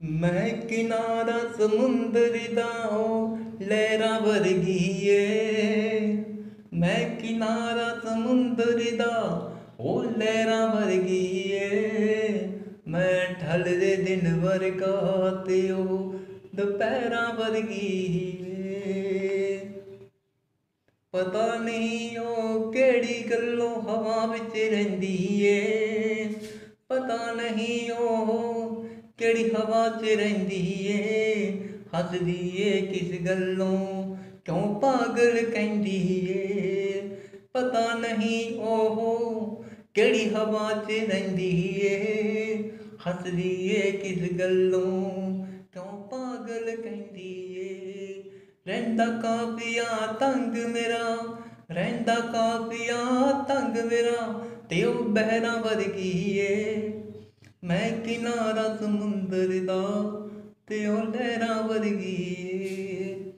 ਮੈਂ ਕਿਨਾਰਾ ਸਮੁੰਦਰ ਦਾ ਉਹ ਲਹਿਰਾਂ ਵਰਗੀ ਏ ਮੈਂ ਕਿਨਾਰਾ ਸਮੁੰਦਰ ਦਾ ਉਹ ਲਹਿਰਾਂ ਵਰਗੀ ਏ ਮੈਂ ਢਲਦੇ ਦਿਨ ਵਰਗਾ ਤੇ ਉਹ ਦੁਪਹਿਰਾਂ ਵਰਗੀ ਏ ਪਤਾ ਨਹੀਂ ਉਹ ਕਿਹੜੀ ਗੱਲੋਂ ਹਵਾ ਵਿੱਚ ਰਹਿੰਦੀ ਏ। ਪਤਾ ਨਹੀਂ ਉਹ ਕਿਹੜੀ ਹਵਾ 'ਚ ਰਹਿੰਦੀ ਏ? ਹੱਸਦੀ ਏ ਕਿਸ ਗੱਲੋਂ? ਕਿਉਂ ਪਾਗਲ ਕਹਿੰਦੀ ਏ? ਪਤਾ ਨਹੀਂ ਉਹ ਕਿਹੜੀ ਹਵਾ 'ਚ ਰਹਿੰਦੀ ਏ? ਹੱਸਦੀ ਏ ਕਿਸ ਗੱਲੋਂ? ਕਿਉਂ ਪਾਗਲ ਕਹਿੰਦੀ ਏ? ਰਹਿੰਦਾ ਕਾਫੀਆ ਤੰਗ ਮੇਰਾ, ਰਹਿੰਦਾ ਕਾਫੀਆ ਤੰਗ ਮੇਰਾ, ਤੇ ਉਹ ਬਹਿਰਾਂ ਵਰਗੀ ਏ। ਮੈਂ ਕਿਨਾਰਾ ਸਮੁੰਦਰ ਦਾ ਤੇ ਉਹ ਲਹਿਰਾਂ ਵਰਗੀ ਏ।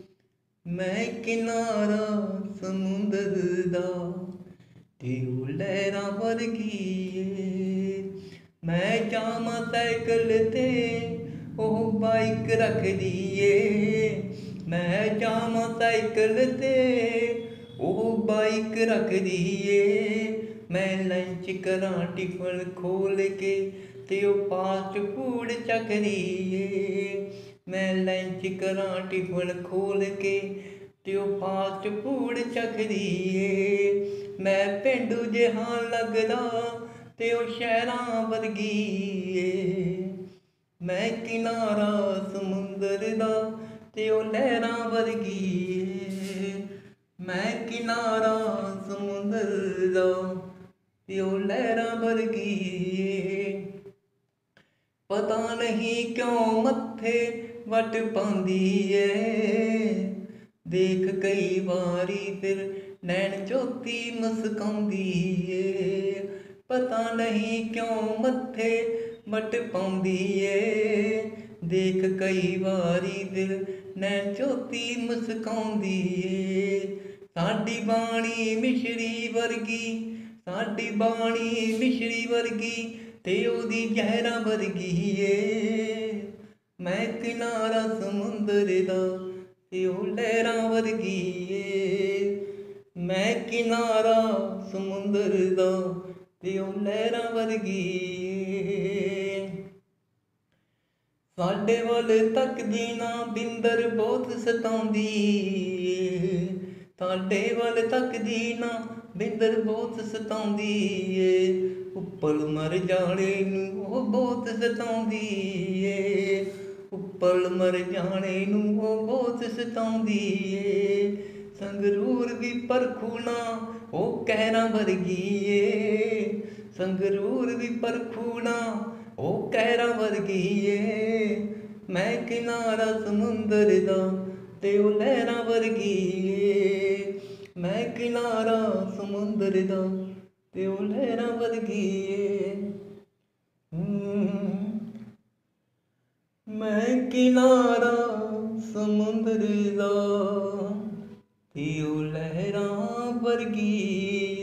ਮੈਂ ਕਿਨਾਰਾ ਸਮੁੰਦਰ ਦਾ ਤੇ ਉਹ ਲਹਿਰਾਂ ਵਰਗੀ ਏ। ਮੈਂ ਜਾਵਾਂ ਸਾਈਕਲ ਤੇ, ਉਹ ਬਾਈਕ ਰੱਖਦੀ ਏ। ਮੈਂ ਜਾਵਾਂ ਸਾਈਕਲ ਤੇ, ਉਹ ਬਾਈਕ ਰੱਖਦੀ ਏ। ਮੈਂ ਲੰਚ ਕਰਾਂ ਟਿਫਨ ਖੋਲ ਕੇ ਤੇ ਉਹ ਫਾਸਟ ਫੂਡ ਚੱਕਦੀ ਮੈਂ ਲੰਚ ਕਰਾਂ ਟਿਫਨ ਖੋਲ ਕੇ ਤੇ ਉਹ ਫਾਸਟ ਫੂਡ ਚੱਕਦੀ ਮੈਂ ਪਿੰਡੂ ਜਿਹਾ ਲੱਗਦਾ ਤੇ ਉਹ ਸ਼ਹਿਰਾਂ ਵਰਗੀ ਏ ਮੈਂ ਕਿਨਾਰਾ ਸਮੁੰਦਰ ਦਾ ਤੇ ਉਹ ਲਹਿਰਾਂ ਵਰਗੀ ਏ ਮੈਂ ਕਿਨਾਰਾ ਸਮੁੰਦਰ ਦਾ ਤੇ ਉਹ ਲਹਿਰਾਂ ਵਰਗੀ ਪਤਾ ਨਹੀਂ ਕਿਉਂ ਮੱਥੇ ਵਟ ਪਾਉਂਦੀ ਏ। ਦੇਖ ਕਈ ਵਾਰੀ ਫਿਰ ਨੈਣ ਚੋਤੀ ਮੁਸਕਾਉਂਦੀ ਏ। ਪਤਾ ਨਹੀਂ ਕਿਉਂ ਮੱਥੇ ਵਟ ਪਾਉਂਦੀ ਏ। ਦੇਖ ਕਈ ਵਾਰੀ ਦਿਲ ਨੈਣ ਜੋਤੀ ਮੁਸਕਾਉਂਦੀ ਏ। ਸਾਡੀ ਬਾਣੀ ਮਿਸ਼ਰੀ ਵਰਗੀ, ਸਾਡੀ ਬਾਣੀ ਮਿਸ਼ਰੀ ਵਰਗੀ ਤੇ ਉਹਦੀ ਜ਼ਹਿਰਾਂ ਵਰਗੀ ਏ ਮੈਂ ਕਿਨਾਰਾ ਸਮੁੰਦਰ ਦਾ ਤੇ ਉਹ ਲਹਿਰਾਂ ਵਰਗੀ ਏ ਮੈਂ ਕਿਨਾਰਾ ਸਮੁੰਦਰ ਦਾ ਤੇ ਉਹ ਲਹਿਰਾਂ ਵਰਗੀ ਏ ਸਾਡੇ ਵੱਲ ਤੱਕਦੀ ਨਾ ਬਿੰਦਰ ਬਹੁਤ ਸਤਾਉਂਦੀ। ਏ ਸਾਡੇ ਵੱਲ ਤੱਕਦੀ ਨਾ, ਬਿੰਦਰ ਬਹੁਤ ਸਤਾਉਂਦੀ ਏ। ਉੱਪਰ ਮਰ ਜਾਣੇ ਨੂੰ ਉਹ ਬਹੁਤ ਸਤਾਉਂਦੀ ਏ। ਉੱਪਰ ਮਰ ਜਾਣੇ ਨੂੰ ਉਹ ਬਹੁਤ ਸਤਾਉਂਦੀ ਏ। ਸੰਗਰੂਰ ਵੀ ਪਰਖੂਣਾ ਉਹ ਕਹਿਰਾਂ ਵਰਗੀ ਏ। ਸੰਗਰੂਰ ਵੀ ਪਰਖੂਣਾ ਉਹ ਕਹਿਰਾਂ ਵਰਗੀ ਏ। ਮੈਂ ਕਿਨਾਰਾ ਸਮੁੰਦਰ ਦਾ ਤੇ ਉਹ ਲਹਿਰਾਂ ਵਰਗੀ ਏ। ਮੈਂ ਕਿਨਾਰਾ ਸਮੁੰਦਰ ਦਾ ਤੇ ਉਹ ਲਹਿਰਾਂ ਵਰਗੀ ਏ। ਮੈਂ ਕਿਨਾਰਾ ਸਮੁੰਦਰ ਦਾ ਤੇ ਉਹ ਲਹਿਰਾਂ ਵਰਗੀ